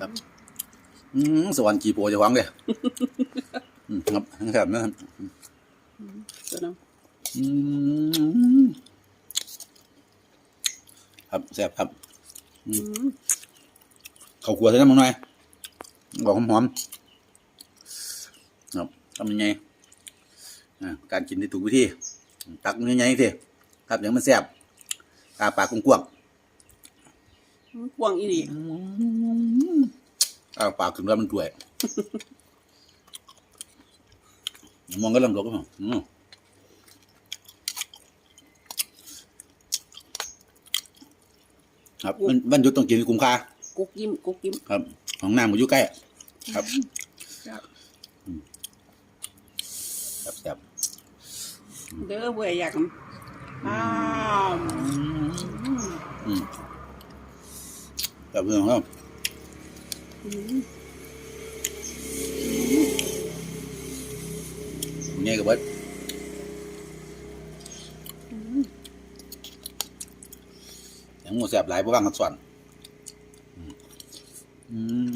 ครับ อืมสวรรค์กี่โปรจะหวังเลยอืมครับครับนะครับตัวน้อืมครับแซ่บครับำอืมข้าวคั่วใส่น้ำมันหน่อยบอกหอมๆครับทำยังไงอ่าการกินที่ถูกวิธีตักมือยังไงสิครับอย่างมันแซ่บตาปากกว้าง กวางอีหลีๆตาปากถึงแล้วมันด้วย มองก็เริ่มหลกแล้วอืมครับมันมันหยุดต้องกินให้คุ้มค่ากุกยิ้มกุกยิ้มครับ ของน้ำมันอยู่ใกล้ ครับครับครับแซ่บเด้อเบื่ออยากอ้าว อืม แบบเพื่อนครับอืมนี่กับเบิดอืมอย่างหมูแสบหลายเพราะว่างกันส่วนอืม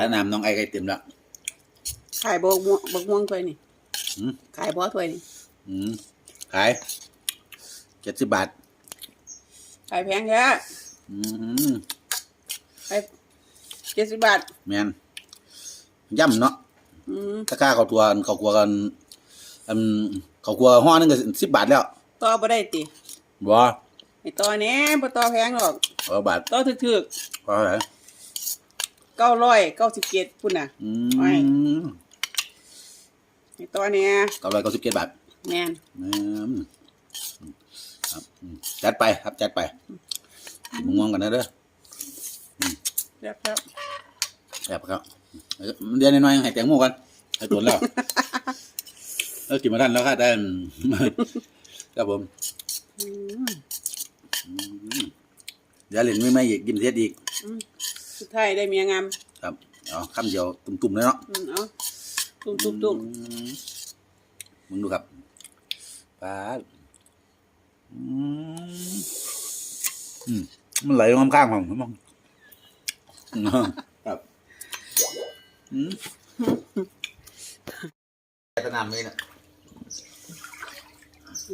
ายน้ำน้องไอ้ไก่เต็มแล้วขายบกม่วงบกม่วงถ้วยนี่อืม ขายบ่ถ้วยนี่อืมขายเจ็ดสิบบาท ขายแพงแค่อืมขายเจ็ดสิบบาทแมนย่ำเนาะอืมถ้าค่าเขาตัวเขากลัวกันอันเขากลัวห้อนึงก็สิบบาทแล้วต่อบ่ได้ติบ่ไอ้ต่อแหน่บ่ต่อแพงหรอกเออบาทต่อถึกพอเท่าไหร่ๆ เก้าร้อยเก้าสิบเจ็ดพุ่นน่ะ อืไม่มไอ้ต่อแหน่เก้าร้อยเก้าสิบเจ็ดบาทแม่นอืมครับอืมจัดไปครับจัดไปมึงมองกันนะเด้อครับครับแอบครับเอ้ยเดี๋ยวน้อยๆให้แตงโมกันให้ตรวจแล้วเออกินมาทันแล้วค่ะได้ครับผมอืมอืม เดี๋ยวเหรียญไม่ไม่อีกกินเสียอีกอืม สุดท้ายได้เมียงามครับเอาคำเดียวตุ่มๆเลยเนาะอืมเอาตุ้มตุ้มตุ้มอืมมึงดูครับปลาดอืมอืมมันไหลลงข้างๆของผมมองครับอืมแต่น้ำนี่นะ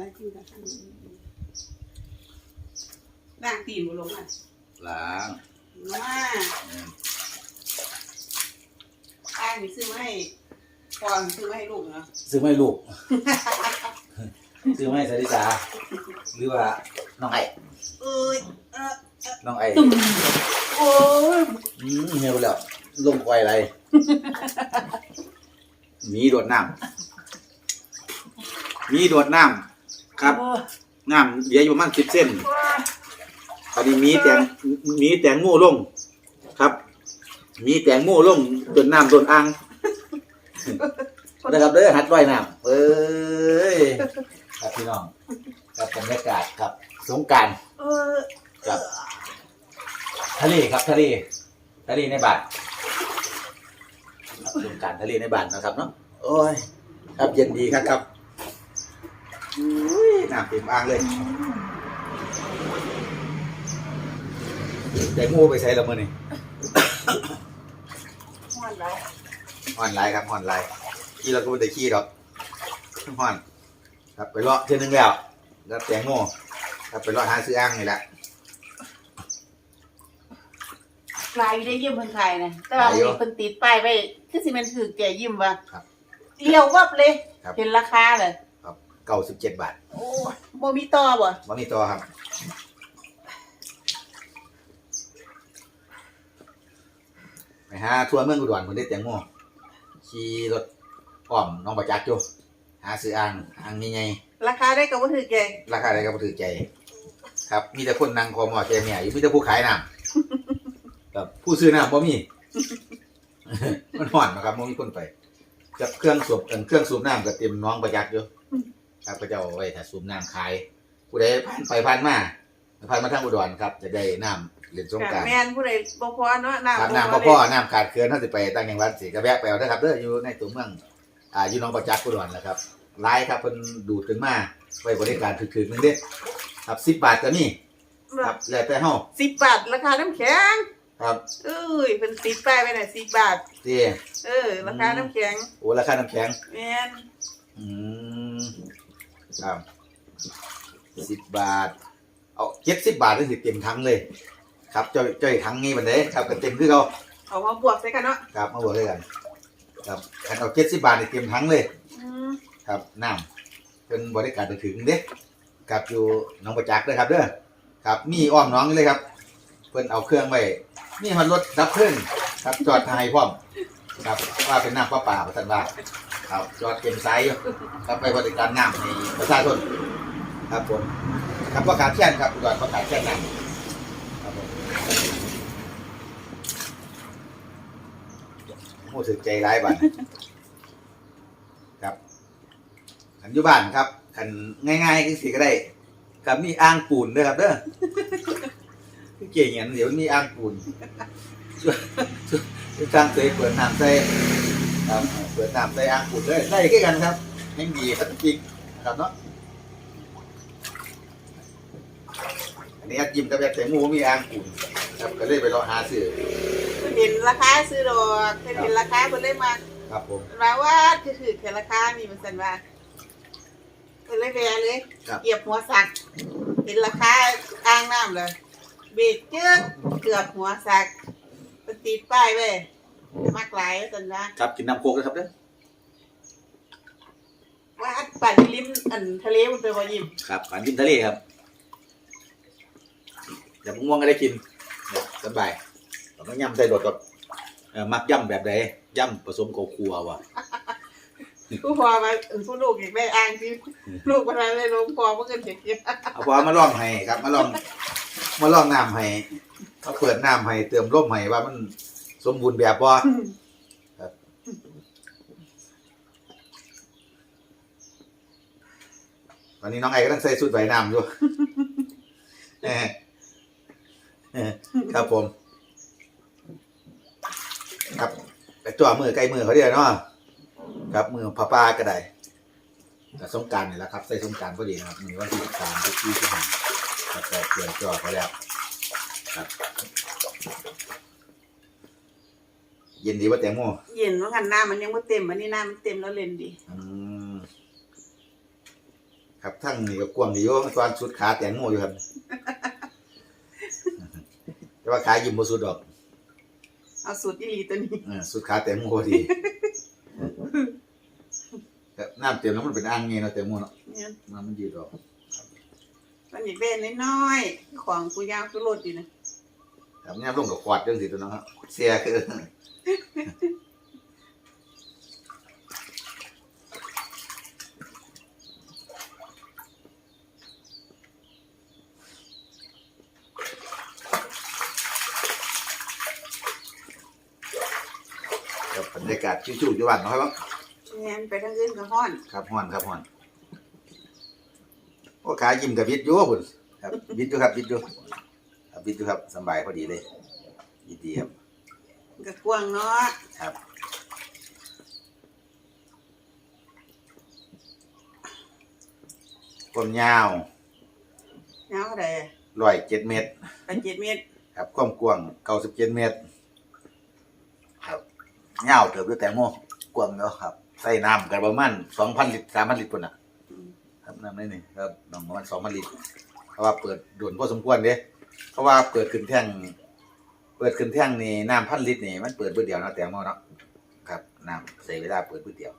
ล้างตีนล้างตีนบ่ลงอะล้าง มาอ้างนี่ซื้อมาให้ก่อนซื้อมาให้ลูกเนาะซื้อไม่ลูก ซื้อไม่สาริสาหรือว่าน้องไอ้เอ้ยเออน้องไอ้ตุ่มโอ้ยอืมเหี่ยวแล้วลงควายอะไรหมีโดดน้ำหมีโดดน้ำครับน้ำเหลืออยู่ประมาณสิบเส้น อันนี้มีแตงมีแตงโม่ลง ครับ มีแตงโม่ลงจนน้ำจนอ่างนะครับเด้อหัดว่ายน้ำเอ้ยครับพี่น้องครับบรรยากาศครับสงกรารเออครับทะเลครับทะเลทะเลในบ้านครับสงกรารทะเลในบ้านนะครับเนาะโอ้ย ครับเย็นดีครับครับอุ้ยน้ำเต็มอ่างเลย แตงโมไปใช้แล้วมื้อนี่ฮ้อนไรฮอนไลน์ครับฮอนไลน์ขี่เราก็ไม่ได้ขี่ดอกฮอนครับไปเลาะเที่ยวนึงแล้วแล้วแตงโมครับไปเลาะหาซื้ออ่างนี่แหละลายได้ยิ้มเพิ่นไทยนะแต่ว่าหลายอยู่มีเพิ่นติดป้ายไว้คือสิแม่นถือแก่ยิ้มว่าครับเลี้ยววับเลยครับเห็นราคาเลยครับเก้าสิบเจ็ดบาท โอ้ยบ่มีต่อบ่มามีต่อครับ ไปหาทัวร์เมืองอุดรคนได้แตงโมขี่รถอ้อมน้องประจักษ์อยู่หาซื้ออ่างอ่างใหญ่ๆราคาได้ก็บ่ถือแก่ราคาอะไรก็บ่ถือใจ ครับมีแต่คนนั่งคอหมอแกเมียอยู่มีแต่ผู้ขายน้ำครับผู้ซื้อน้ำบ่มี มันห่อนนะครับบ่มีคนไปกับเครื่องสูบเครื่องสูบน้ำก็เต็มน้องประยักษ์อยู่ครับก็จะเอาไว้ถ้าสูบน้ำขาย ผู้ใดผ่านไปผ่านมาผ่านมาทางอุดรครับ จะได้น้ เล่นสงกรารแม่นผู้ใดบ่พอเนาะน้ำครับน้ำบ่พ่อน้ำขาดเกินเฮาสิไปตั้งจังหวัดสิก็แวะไปเอาเด้อครับเด้ออยู่ในตัวเมืองอ่าอยู่หนองประจักษ์อุดรนะครับหลายครับเพิ่นดูดขึ้นมาไว้บริการถึกๆนึงเด้ครับ10บาทก็มีครับแล้วแต่เฮาสิบบาทราคาน้ำแข็งครับเอ้ยเป็นติดป้ายไว้น่ะสิบบาทที่เออราคาน้ำแข็งโอ้ราคาน้ำแข็งแม่นอืมครับสิบบาทเอาเจ็ดสิบบาทนี่สิเต็มทั้งเลย ครับจ้อยจ้อยทั้งนี้มันเลยครับก็เต็มคือเขาเอามาบวกใส่กันเนาะครับมาบอกเลยกัน ครับคันเอาเจ็ดสิบบาทนี่เต็มทั้งเลย อืมครับน้ำเป็นบริการถึงเด้ครับอยู่หน้องประจักษ์เด้อครับเด้อครับมีอ้อมน้องนี่เลยครับ เพิ่นเอาเครื่องไว้มีมันรถดับเพลิงครับจอดทายพร้อม ครับว่าเป็นน้ำประปาประสันว่าครับจอดเต็มไซส์อยู่ครับไปบริการน้ำให้ประชาชนครับผมครับประกาศแช่นครับอุดรประกาศแช่นน้ำครับผม โอ้ถึงใจร้ายบ้านครับขันอยู่บ้านครับขันง่ายๆก็สิก็ได้ครับมีอ่างปูนด้วยครับเด้อเก่งอย่างเดี๋ยวมีอ่างปูนที่สร้างเคยเปิดน้ำใส่ครับเปิดน้ำใส่อ่างปูนเลยได้แค่กันครับไม่มีพลาสติกนะครับเนาะ อันนี้ยิ้มกับแบบใส่หมูมีอ่างปูนครับก็เลยไปรอหาซื้อเพิ่นเห็นราคาซื้อดอกเพิ่นเห็นราคาเพิ่นเลยมาครับผมมาว่าคือคือแค่ราคานี่มันสั่นว่าเพิ่นเลยแวะเลยครับเหยียบหัวสักเห็นราคาอ่างน้ำเลยเบรกเจื้อเกือบหัวสักเพิ่นติดป้ายไว้มากหลายว่าสั่นว่าครับกินน้ำโคกเลยครับเด้อว่าปั่นริมอันทะเลมันเป็นบ่ยิ้มครับฝันกินทะเลครับ อย่าม่วงก็ได้กินเนี่ยสบายต้องย่ำใส่รสกับเอ่อมักย่ำแบบใดย่ำผสมกับครัวว่ะผู้พอมาเออผู้ลูกอยากได้อ่างที่ลูกมันได้ลงพอเมื่อคืนเด็กเยอะเอาพอมาลองให้ครับ มาลองมาลองน้ำให้เขาเปิดน้ำให้เติมลมให้ว่ามันสมบูรณ์แบบบ่ตอนนี้น้องไอ้กำลังใส่ชุดว่ายน้ำอยู่เออเออ ครับผม ครับไปจ่อมือใกล้มือเขาเดียวเนาะครับมือพาป้าก็ได้แต่สงกรารนี่แหละครับใส่สงกรารพอดีนะครับมีวันที่สามที่ที่ที่ห้าครับก็เปลี่ยนจ่อเขาแล้วครับ เย็นดีว่าแตงโมเย็นว่างันหน้ามันยังไม่เต็มอันนี้หน้ามันเต็มแล้วเล่นดี อืมครับทั้งนี่ก็กว้างดีอยู่ตอนสุดขาแตงโมอยู่ครับแต่ ว่าขายิ้มบ่สุดดอกเอาสูตรอีหลีตัวนี้เออสุดขาแตงโมดีครับน้ำเต็มแล้วมันเป็นอ่างไงเนาะแตงโมเนาะเนี่ยน้ำมันยืดออกมันอยากได้น้อยๆของกูยาวกูโลดดีนะครับเนี่ยลงกับขวดจังสิตัวเนาะเสียคือ ครับบรรยากาศชิวๆอยู่บ้านเนาะครับเนี่ยไปทางอื่นก็ฮ้อนครับฮ้อนครับฮ้อนโอ้ขายิ้มกับวิดอยู่พุ่นครับวิดอยู่ครับวิดอยู่ครับวิดอยู่ครับสำบายพอดีเลยยินดีครับก็กว้างเนาะครับความยาวยาวเท่าไหร่ร้อยเจ็ดเมตร ไปเจ็ดเมตร ครับความกว้างเก้าสิบเจ็ดเมตรครับ ยาวเติบด้วยแตงโมกว้างเนาะครับใส่น้ำกันประมาณสองพันลิตรสามพันลิตรปุ่นอะครับน้ำนี่นี่ครับน้องประมาณสองพันลิตรเพราะว่าเปิดด่วนพอสมควรเด้เพราะว่าเปิดขึ้นแท่งเปิดขึ้นแท่งนี่น้ำพันลิตรนี่มันเปิดเพื่อเดียวเนาะแตงโมเนาะครับน้ำใส่เวลาเปิดเพื่อเดียว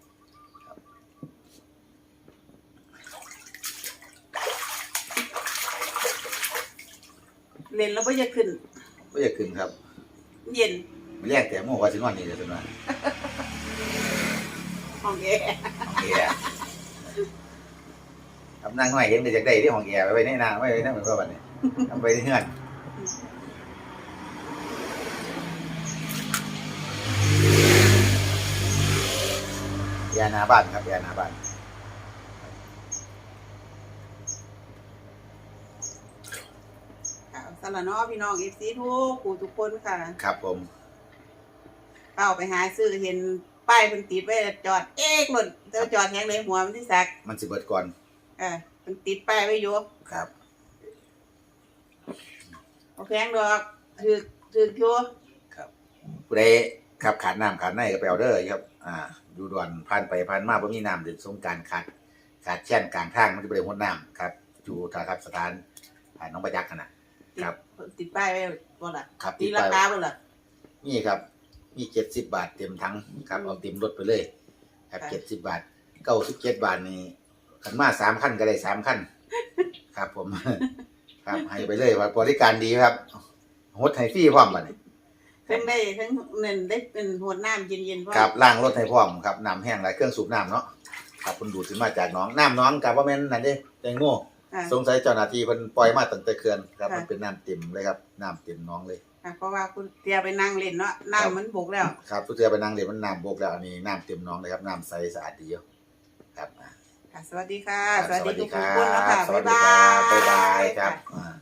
เล่นแล้วก็จะขึ้นก็จะขึ้นครับ เย็น ไม่แรกแตงโมว่าสินอนนี่เลยสินอนห้องแอร์ห้องแอร์ครับนั่งหน่อยเห็นแต่จากได้ที่ห้องแอร์ไปไว้ในนาไว้ไว้นั่นเหมือนกับวันนี้ทำไปที่เฮือนยาหนาบ้านครับยาหนาบ้านขาวใสสละเนาะพี่น้องเอฟซีทุกผู้ทุกคนค่ะ ครับผม เข้าไปหาซื้อเห็นป้ายเพิ่นติดไว้จอดเอ๊กหล่นแต่ว่าจอดแหงเลยหัวมันที่สักมันสิเบิดก่อนเออเพิ่นติดป้ายไว้อยู่ครับบ่แพงดอกถือถืออยู่ผู้ใดครับขาดน้ำขาดในก็ไปเอาเด้อครับ อ่าอยู่ด่วนผ่านไปผ่านมาบ่มีน้ำเดือดสงกรารขาดขาดแช่นกลางทางมันจะบ่ได้หดน้ำครับอยู่ทางครับสถานอ่าน้องประยักษ์ขนาดครับ ติดป้ายไว้บ่ล่ะครับตีติดราไปคาบ่ล่ะนี่ครับ มีเจ็ดสิบบาทเต็มทั้งครับอืมเอาเต็มรถไปเลย ครับค่ะเจ็ดสิบบาทเก้าสิบเจ็ดบาทนี่ขันมาสามขั้นก็ได้สามขั้นครับ ผม ครับให้ไปเลยว่าบริการดีครับหดให้ฟรีพร้อมบัดนี้ทั้งได้ทั้งเงินได้เป็นหัวน้ำเย็นๆเพราะครับล้างรถให้พร้อมครับน้ำแห้งหลายเครื่องสูบน้ำเนาะครับคุณดูดขึ้นมาจากหน้องน้ำหน้องกับว่าแม่นนั่นเด้แตงโมค่ะสงสัยเจ้าหน้าที่เพิ่นปล่อยมาตั้งแต่เขื่อนครับค่ะมันเป็นน้ำเต็มเลยครับน้ำเต็มหน้องเลย ค่ะเพราะว่าคุณเตียไปนั่งเล่นเนาะน้ำมันบกแล้ว ครับทุกเทือไปนั่งเรียนมันน้ำบกแล้วอันนี้น้ำเต็มหน้องเลยครับน้ำใสสะอาดดีอยู่ครับอะค่ะ สวัสดีค่ะครับสวัสดีทุกครัคนเนาะค่ะ สวับ๊าสยดีบาครับบ๊ายบายยครับอ่า